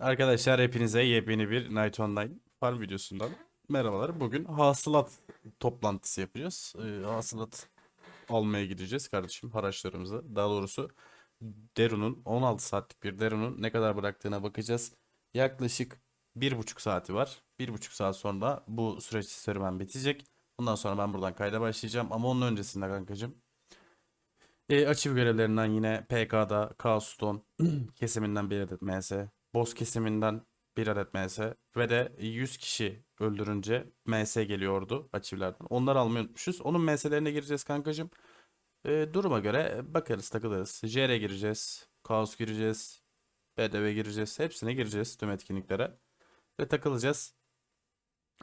Arkadaşlar hepinize yepyeni bir Night Online farm videosundan merhabalar. Bugün hasılat toplantısı yapacağız. Ee, hasılat almaya gideceğiz kardeşim haraçlarımızı. Daha doğrusu Derun'un 16 saatlik bir Derun'un ne kadar bıraktığına bakacağız. Yaklaşık 1,5 saati var. 1,5 saat sonra bu süreç serüven bitecek. Bundan sonra ben buradan kayda başlayacağım. Ama onun öncesinde kankacığım e, açıv görevlerinden yine PK'da Kaoston kesiminden MS, boss kesiminden bir adet MS ve de 100 kişi öldürünce MS geliyordu açıvlardan. Onları almayı unutmuşuz. Onun MS'lerine gireceğiz kankacığım. E, duruma göre bakarız takılırız. JR gireceğiz. Kaos gireceğiz. BDV gireceğiz. Hepsine gireceğiz tüm etkinliklere. Ve takılacağız.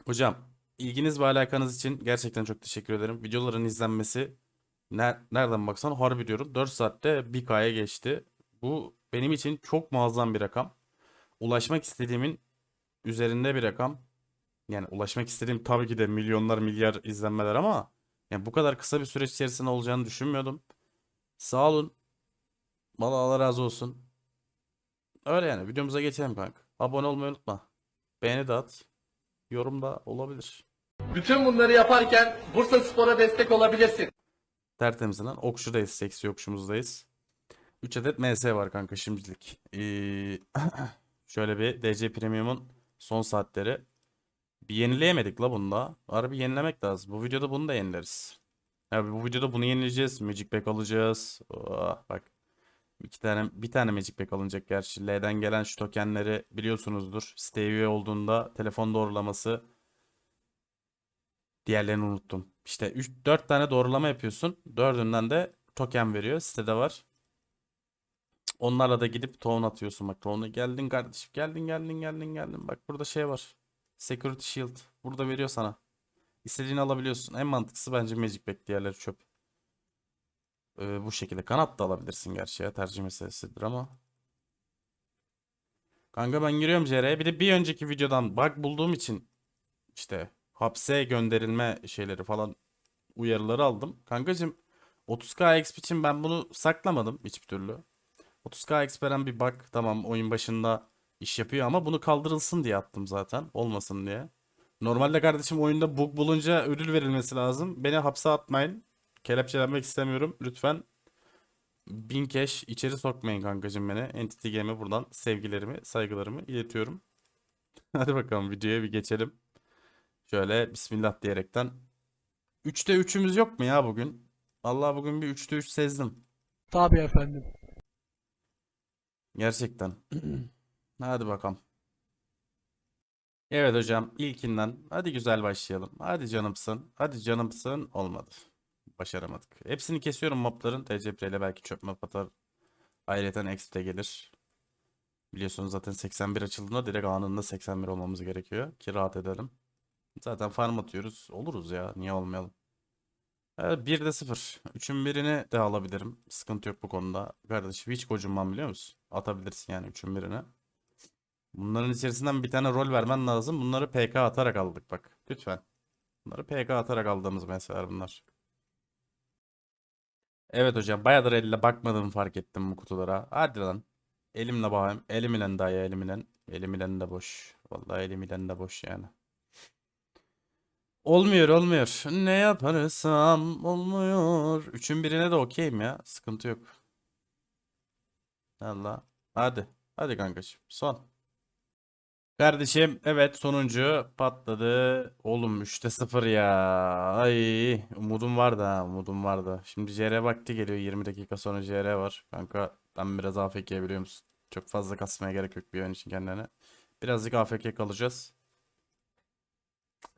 Hocam ilginiz ve alakanız için gerçekten çok teşekkür ederim. Videoların izlenmesi ner- nereden baksan harbi diyorum 4 saatte 1K'ya geçti. Bu benim için çok muazzam bir rakam. Ulaşmak istediğimin üzerinde bir rakam. Yani ulaşmak istediğim tabii ki de milyonlar milyar izlenmeler ama yani bu kadar kısa bir süreç içerisinde olacağını düşünmüyordum. Sağ olun. Vallahi Allah razı olsun. Öyle yani videomuza geçelim kanka. Abone olmayı unutma. Beğeni de at. Yorum da olabilir. Bütün bunları yaparken Bursa Spor'a destek olabilirsin. Tertemizden okçudayız. Seksi okçumuzdayız. 3 adet MS var kanka şimdilik. Ee, şöyle bir DC Premium'un son saatleri. Bir yenileyemedik la bunda. Harbi yenilemek lazım. Bu videoda bunu da yenileriz. Ya bu videoda bunu yenileyeceğiz. Magic Pack alacağız. Oh, bak. İki tane, bir tane Magic Pack alınacak gerçi. L'den gelen şu tokenleri biliyorsunuzdur. Siteye olduğunda telefon doğrulaması Diğerlerini unuttum. İşte 3 4 tane doğrulama yapıyorsun. Dördünden de token veriyor. Sitede var. Onlarla da gidip tohum atıyorsun. Bak tohumuna geldin kardeşim. Geldin geldin geldin geldin. Bak burada şey var. Security Shield. Burada veriyor sana. İstediğini alabiliyorsun. En mantıklısı bence Magic Pack. Diğerleri çöp. Ee, bu şekilde. Kanat da alabilirsin gerçi ya. Tercih meselesidir ama. Kanka ben giriyorum JR'ye. Bir de bir önceki videodan bug bulduğum için işte hapse gönderilme şeyleri falan uyarıları aldım. Kankacım 30k exp için ben bunu saklamadım hiçbir türlü. 30k exp veren bir bug tamam oyun başında iş yapıyor ama bunu kaldırılsın diye attım zaten. Olmasın diye. Normalde kardeşim oyunda bug bulunca ödül verilmesi lazım. Beni hapse atmayın. Kelepçelenmek istemiyorum. Lütfen bin cash içeri sokmayın kankacım beni. Entity Game'e buradan sevgilerimi, saygılarımı iletiyorum. Hadi bakalım videoya bir geçelim. Şöyle bismillah diyerekten. 3'te 3'ümüz yok mu ya bugün? Allah bugün bir 3'te 3 sezdim. Tabii efendim. Gerçekten. Hadi bakalım. Evet hocam ilkinden hadi güzel başlayalım. Hadi canımsın. Hadi canımsın. Olmadı. Başaramadık. Hepsini kesiyorum mobların. TCP ile belki çöp map atar. Ayrıca exp de gelir. Biliyorsunuz zaten 81 açıldığında direkt anında 81 olmamız gerekiyor. Ki rahat edelim. Zaten farm atıyoruz. Oluruz ya. Niye olmayalım? Evet, 1'de 0. 3'ün birini de alabilirim. Sıkıntı yok bu konuda. Kardeşim hiç gocunmam biliyor musun? Atabilirsin yani 3'ün birini. Bunların içerisinden bir tane rol vermen lazım. Bunları PK atarak aldık bak. Lütfen. Bunları PK atarak aldığımız meseleler bunlar. Evet hocam bayağıdır elle bakmadığımı fark ettim bu kutulara. Hadi lan. Elimle bakayım. Elimle dayı elimle. Elimle de boş. Vallahi elimle de boş yani. Olmuyor olmuyor. Ne yaparsam olmuyor. Üçün birine de okeyim ya. Sıkıntı yok. Allah. Hadi. Hadi kankacığım. Son. Kardeşim evet sonuncu patladı. Oğlum 3'te 0 ya. Ay umudum vardı ha umudum vardı. Şimdi JR vakti geliyor 20 dakika sonra JR var. Kanka ben biraz AFK biliyor musun? Çok fazla kasmaya gerek yok bir oyun için kendine. Birazcık AFK kalacağız.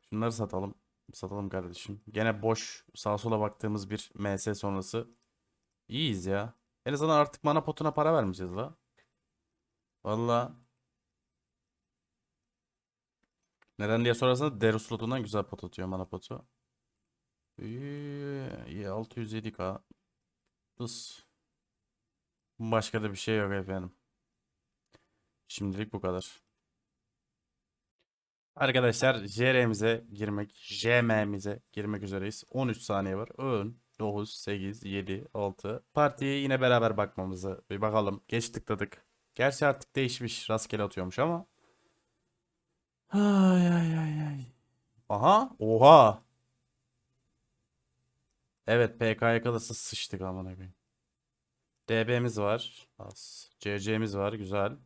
Şunları satalım. Satalım kardeşim. Gene boş sağa sola baktığımız bir MS sonrası. İyiyiz ya. En azından artık mana potuna para vermeyeceğiz la. Valla. Neden diye sorarsanız Deru slotundan güzel pot atıyor mana potu. İyi, iyi 607k. Hız. Başka da bir şey yok efendim. Şimdilik bu kadar. Arkadaşlar JR'mize girmek, JM'mize girmek üzereyiz. 13 saniye var. 10, 9, 8, 7, 6. Partiye yine beraber bakmamızı bir bakalım. Geç tıkladık. Gerçi artık değişmiş. Rastgele atıyormuş ama. Ay ay ay ay. Aha. Oha. Evet PK'ya kalırsa sıçtık amına koyayım. DB'miz var. Az. CC'miz var. Güzel.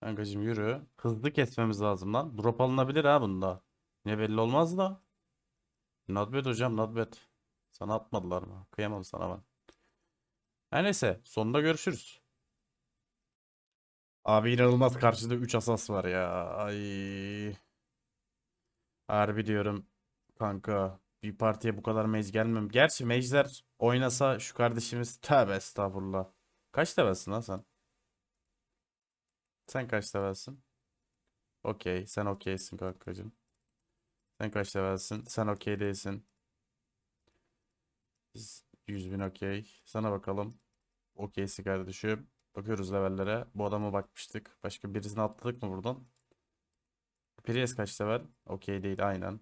Kankacım yürü. Hızlı kesmemiz lazım lan. Drop alınabilir ha bunda. Ne belli olmaz da. Not bad hocam not bad. Sana atmadılar mı? Kıyamam sana ben. Her neyse sonunda görüşürüz. Abi inanılmaz karşıda 3 asas var ya. Ay. Harbi diyorum kanka. Bir partiye bu kadar mage gelmem. Gerçi mage'ler oynasa şu kardeşimiz tövbe estağfurullah. Kaç levelsin lan sen? Sen kaç levelsin? Okey. Sen okeysin kankacığım. Sen kaç levelsin? Sen okey değilsin. Biz 100 bin okey. Sana bakalım. Okeysi kardeşim. Bakıyoruz levellere. Bu adama bakmıştık. Başka birisini atladık mı buradan? Prius kaç level? Okey değil aynen.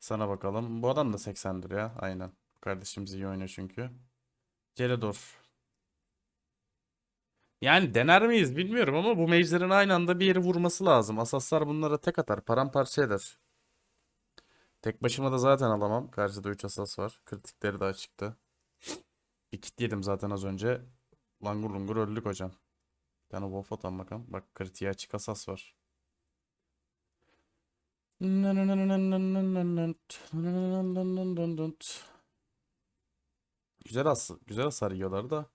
Sana bakalım. Bu adam da 80'dir ya. Aynen. Kardeşimiz iyi oynuyor çünkü. Celador. Yani dener miyiz bilmiyorum ama bu mage'lerin aynı anda bir yeri vurması lazım. Asaslar bunlara tek atar. Paramparça eder. Tek başıma da zaten alamam. Karşıda 3 asas var. Kritikleri daha çıktı. Bir kit yedim zaten az önce. Langur lungur öldük hocam. Bir tane wolf atan bakalım. Bak kritiğe açık asas var. Güzel as güzel hasar yiyorlar da.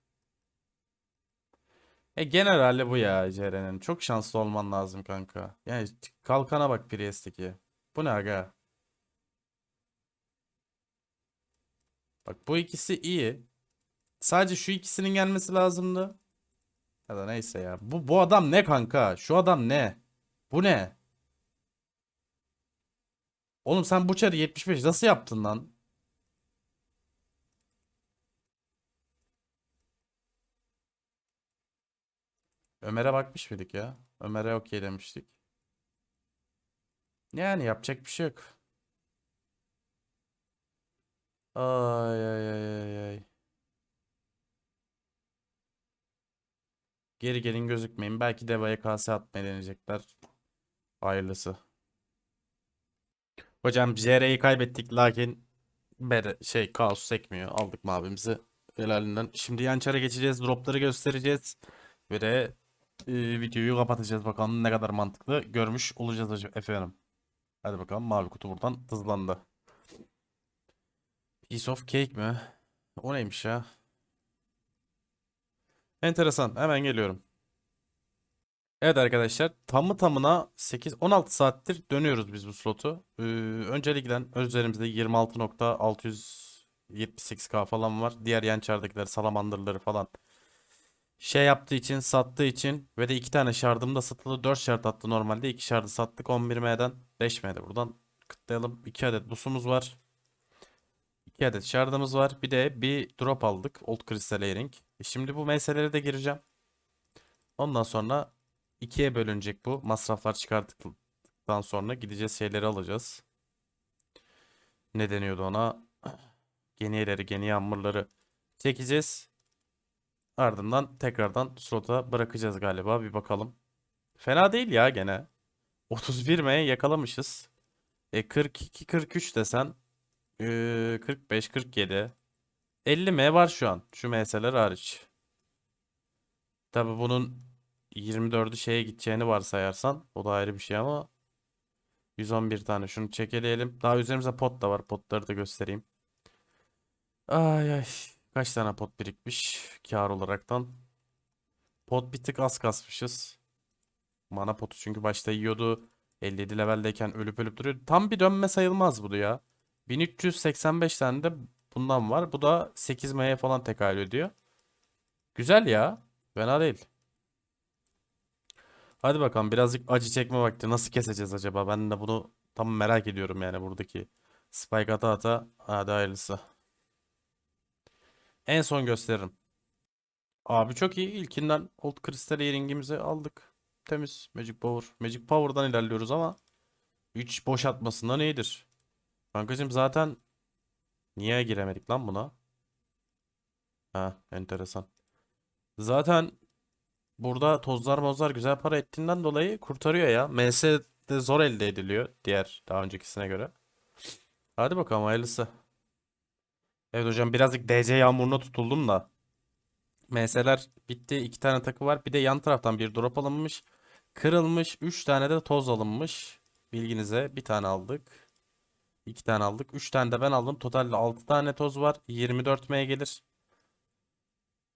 E genel bu ya Ceren'in. Çok şanslı olman lazım kanka. Yani kalkana bak Priest'teki. Bu ne aga? Bak bu ikisi iyi. Sadece şu ikisinin gelmesi lazımdı. Ya da neyse ya. Bu, bu adam ne kanka? Şu adam ne? Bu ne? Oğlum sen bu çarı 75 nasıl yaptın lan? Ömer'e bakmış mıydık ya? Ömer'e okey demiştik. Yani yapacak bir şey yok. Ay ay ay ay ay. Geri gelin gözükmeyin. Belki Deva'ya kase atmayı deneyecekler. Hayırlısı. Hocam JR'yi kaybettik lakin bere, şey kaos sekmiyor. Aldık mavimizi helalinden. Şimdi yan çara geçeceğiz. Dropları göstereceğiz. Ve e, videoyu kapatacağız. Bakalım ne kadar mantıklı görmüş olacağız hocam efendim. Hadi bakalım mavi kutu buradan hızlandı. Piece of cake mi? O neymiş ya? Enteresan. Hemen geliyorum. Evet arkadaşlar tamı tamına 8-16 saattir dönüyoruz biz bu slotu. Ee, öncelikle üzerimizde 26.678k falan var. Diğer yan çardakiler salamandırları falan şey yaptığı için sattığı için ve de iki tane şardım da satıldı. 4 şart attı normalde. 2 şardı sattık 11M'den 5M'de buradan kıtlayalım. 2 adet busumuz var. 2 adet şardımız var. Bir de bir drop aldık. Old Crystal Earring. E Şimdi bu meselelere de gireceğim. Ondan sonra ikiye bölünecek bu. Masraflar çıkarttıktan sonra gideceğiz şeyleri alacağız. Ne deniyordu ona? Geniyeleri, geni hamurları çekeceğiz. Ardından tekrardan slota bırakacağız galiba. Bir bakalım. Fena değil ya gene. 31 M yakalamışız. E 42 43 desen ee, 45 47 50 M var şu an. Şu MS'ler hariç. Tabi bunun 24'ü şeye gideceğini varsayarsan o da ayrı bir şey ama 111 tane şunu çekeleyelim. Daha üzerimizde pot da var. Potları da göstereyim. Ay ay. Kaç tane pot birikmiş kar olaraktan. Pot bir tık az kasmışız. Mana potu çünkü başta yiyordu. 57 leveldeyken ölüp ölüp duruyordu. Tam bir dönme sayılmaz bu ya. 1385 tane de bundan var. Bu da 8M'ye falan tekabül ediyor. Güzel ya. Fena değil. Hadi bakalım birazcık acı çekme vakti. Nasıl keseceğiz acaba? Ben de bunu tam merak ediyorum yani buradaki. Spike ata ata. Hadi hayırlısı. En son gösteririm. Abi çok iyi. İlkinden Old Crystal Earring'imizi aldık. Temiz. Magic Power. Magic Power'dan ilerliyoruz ama hiç boş atmasından iyidir. Kankacığım zaten niye giremedik lan buna? Ha, enteresan. Zaten burada tozlar mozlar güzel para ettiğinden dolayı kurtarıyor ya. MS de zor elde ediliyor diğer daha öncekisine göre. Hadi bakalım hayırlısı. Evet hocam birazcık DC yağmuruna tutuldum da. MS'ler bitti. iki tane takı var. Bir de yan taraftan bir drop alınmış. Kırılmış. Üç tane de toz alınmış. Bilginize bir tane aldık. iki tane aldık. Üç tane de ben aldım. Totalde altı tane toz var. 24 M gelir.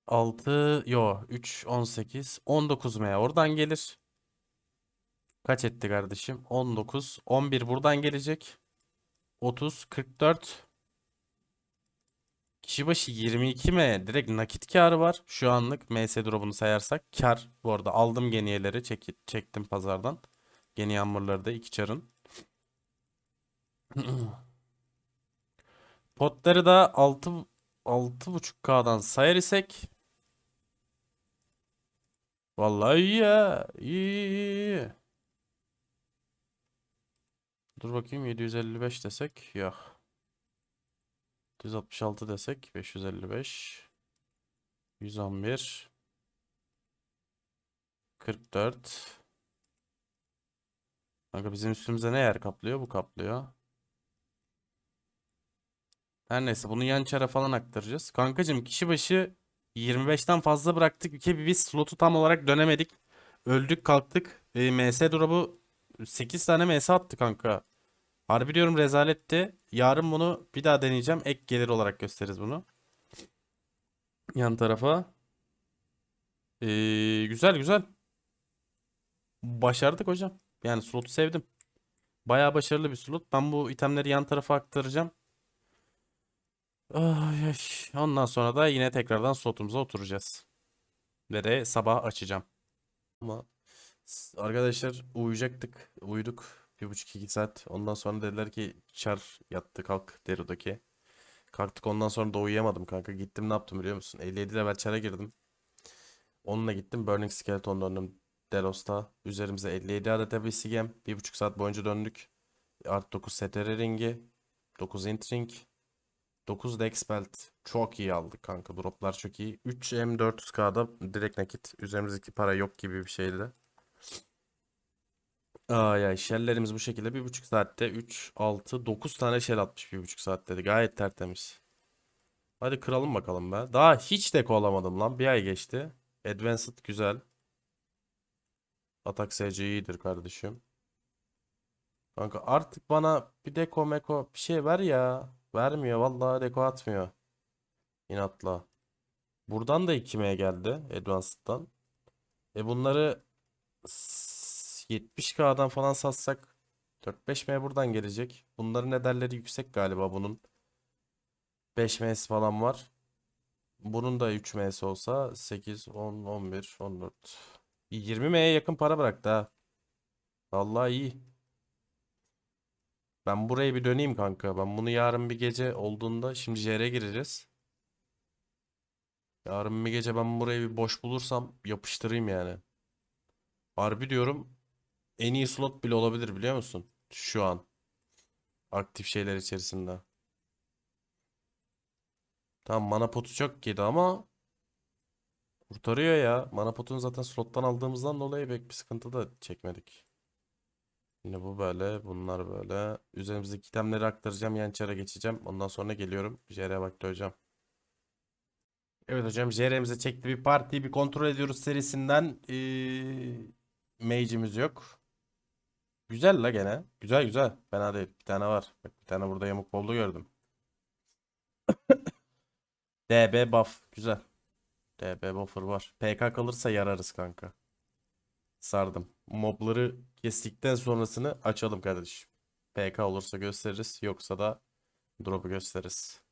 6 yo 3 18 19 M oradan gelir. Kaç etti kardeşim? 19 11 buradan gelecek. 30 44 Kişi başı 22 M direkt nakit karı var. Şu anlık MS drop'unu sayarsak kar. Bu arada aldım geniyeleri çek, çektim pazardan. Geni yağmurları da iki çarın. Potları da 6 6.5K'dan sayar isek Vallahi iyi ya. İyi, iyi, iyi. Dur bakayım 755 desek. Yok. 166 desek 555 111 44 Kanka bizim üstümüze ne yer kaplıyor? Bu kaplıyor. Her neyse bunu yan çara falan aktaracağız. Kankacım kişi başı 25'ten fazla bıraktık. Bir biz slotu tam olarak dönemedik. Öldük kalktık. E, MS drop'u 8 tane MS attı kanka. Harbi diyorum rezaletti. Yarın bunu bir daha deneyeceğim. Ek gelir olarak gösteririz bunu. Yan tarafa. Ee, güzel güzel. Başardık hocam. Yani slotu sevdim. Bayağı başarılı bir slot. Ben bu itemleri yan tarafa aktaracağım. Ay. Ondan sonra da yine tekrardan slotumuza oturacağız. Ve de sabah açacağım. Ama arkadaşlar uyuyacaktık. Uyuduk. Bir buçuk iki saat. Ondan sonra dediler ki çar yattı kalk Dero'daki. Kalktık ondan sonra da uyuyamadım kanka. Gittim ne yaptım biliyor musun? 57 level çara girdim. Onunla gittim Burning Skeleton döndüm Delos'ta. Üzerimize 57 adet Abyssigem. Bir buçuk saat boyunca döndük. Art 9 STR ringi. 9 int ring. 9 Dex Belt. Çok iyi aldık kanka. Droplar çok iyi. 3 M400K'da direkt nakit. Üzerimizdeki para yok gibi bir şeydi. Ay ay shelllerimiz bu şekilde bir buçuk saatte 3, 6, 9 tane shell atmış bir buçuk saatte de gayet tertemiz. Hadi kıralım bakalım be. Daha hiç deko alamadım lan. Bir ay geçti. Advanced güzel. Atak SC iyidir kardeşim. Kanka artık bana bir deko meko bir şey ver ya. Vermiyor vallahi deko atmıyor. İnatla. Buradan da 2M geldi Advanced'dan. E bunları 70K'dan falan satsak 4-5M buradan gelecek. Bunların ederleri yüksek galiba bunun. 5M'si falan var. Bunun da 3M'si olsa 8, 10, 11, 14. 20M'ye yakın para bıraktı ha. Vallahi iyi. Ben buraya bir döneyim kanka. Ben bunu yarın bir gece olduğunda şimdi JR'ye gireceğiz. Yarın bir gece ben burayı bir boş bulursam yapıştırayım yani. Harbi diyorum en iyi slot bile olabilir biliyor musun? Şu an. Aktif şeyler içerisinde. Tamam mana potu çok yedi ama kurtarıyor ya. Mana potunu zaten slottan aldığımızdan dolayı pek bir sıkıntı da çekmedik. Yine bu böyle, bunlar böyle. Üzerimizdeki itemleri aktaracağım, yan geçeceğim. Ondan sonra geliyorum. JR vakti hocam. Evet hocam, JR'mize çekti bir partiyi bir kontrol ediyoruz serisinden. Ee, mage'imiz yok. Güzel la gene. Güzel güzel. Fena değil. Bir tane var. Bak bir tane burada yamuk boldu gördüm. DB buff. Güzel. DB buffer var. PK kalırsa yararız kanka. Sardım. Mobları kestikten sonrasını açalım kardeşim. PK olursa gösteririz. Yoksa da drop'u gösteririz.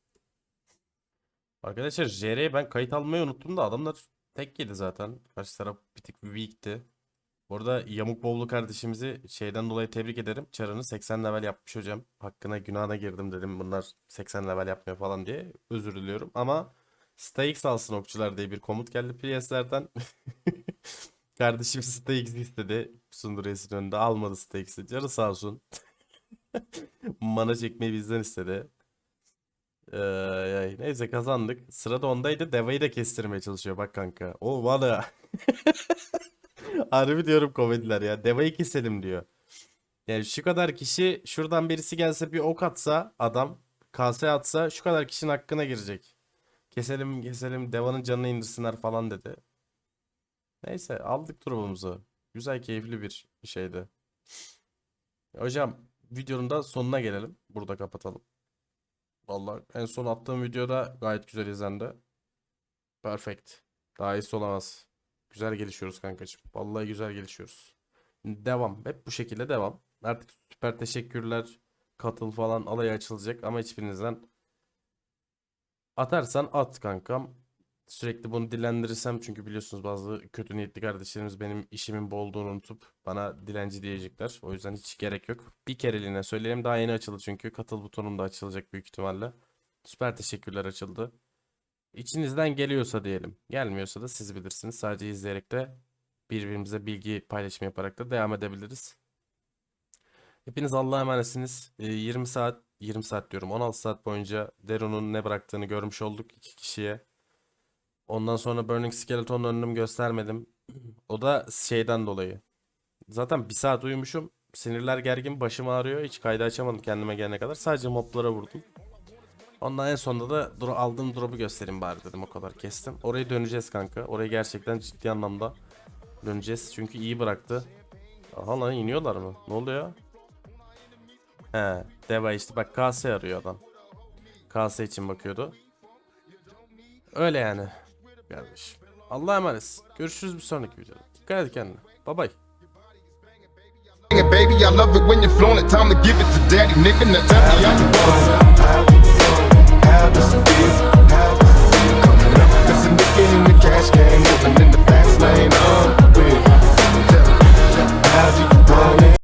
Arkadaşlar JR'ye ben kayıt almayı unuttum da adamlar tek yedi zaten. Karşı taraf bir tık weak'ti. Bu Yamuk Bowlu kardeşimizi şeyden dolayı tebrik ederim. Çarını 80 level yapmış hocam. Hakkına günahına girdim dedim bunlar 80 level yapmıyor falan diye. Özür diliyorum ama Stakes alsın okçular diye bir komut geldi PS'lerden. Kardeşim Stakes istedi. Sunduray'ın önünde almadı Stakes'i. Canı sağ olsun. Mana çekmeyi bizden istedi. Ee, neyse kazandık. Sırada ondaydı. Deva'yı da kestirmeye çalışıyor. Bak kanka. O valla. Harbi diyorum komediler ya. Deva'yı keselim diyor. Yani şu kadar kişi şuradan birisi gelse bir ok atsa adam kase atsa şu kadar kişinin hakkına girecek. Keselim keselim Deva'nın canını indirsinler falan dedi. Neyse aldık durumumuzu. Güzel keyifli bir şeydi. Hocam videonun da sonuna gelelim. Burada kapatalım. Vallahi en son attığım videoda gayet güzel izlendi. Perfect. Daha iyisi olamaz. Güzel gelişiyoruz kankacığım. Vallahi güzel gelişiyoruz. Devam. Hep bu şekilde devam. Artık süper teşekkürler, katıl falan alay açılacak ama hiçbirinizden atarsan at kankam. Sürekli bunu dillendirirsem çünkü biliyorsunuz bazı kötü niyetli kardeşlerimiz benim işimin bol olduğunu unutup bana dilenci diyecekler. O yüzden hiç gerek yok. Bir kereliğine söyleyelim daha yeni açıldı çünkü katıl butonum da açılacak büyük ihtimalle. Süper teşekkürler açıldı. İçinizden geliyorsa diyelim. Gelmiyorsa da siz bilirsiniz. Sadece izleyerek de birbirimize bilgi paylaşımı yaparak da devam edebiliriz. Hepiniz Allah'a emanetsiniz. Ee, 20 saat, 20 saat diyorum 16 saat boyunca Deron'un ne bıraktığını görmüş olduk iki kişiye. Ondan sonra Burning Skeleton'un önünü göstermedim. O da şeyden dolayı. Zaten bir saat uyumuşum. Sinirler gergin, başım ağrıyor. Hiç kaydı açamadım kendime gelene kadar. Sadece moblara vurdum. Ondan en sonunda da dro- aldığım drop'u göstereyim bari dedim o kadar kestim. Oraya döneceğiz kanka. Oraya gerçekten ciddi anlamda döneceğiz. Çünkü iyi bıraktı. Aha lan iniyorlar mı? Ne oluyor? He, Deva işte bak KS arıyor adam. KS için bakıyordu. Öyle yani. Kardeşim. Allah'a emanet. Görüşürüz bir sonraki videoda. Dikkat et kendine. Bye bye. Baby, I love it when you're flowing it. Time to give it to daddy, nigga. Now tell me How does? How? Coming up, in the cash game, living in the fast lane. You?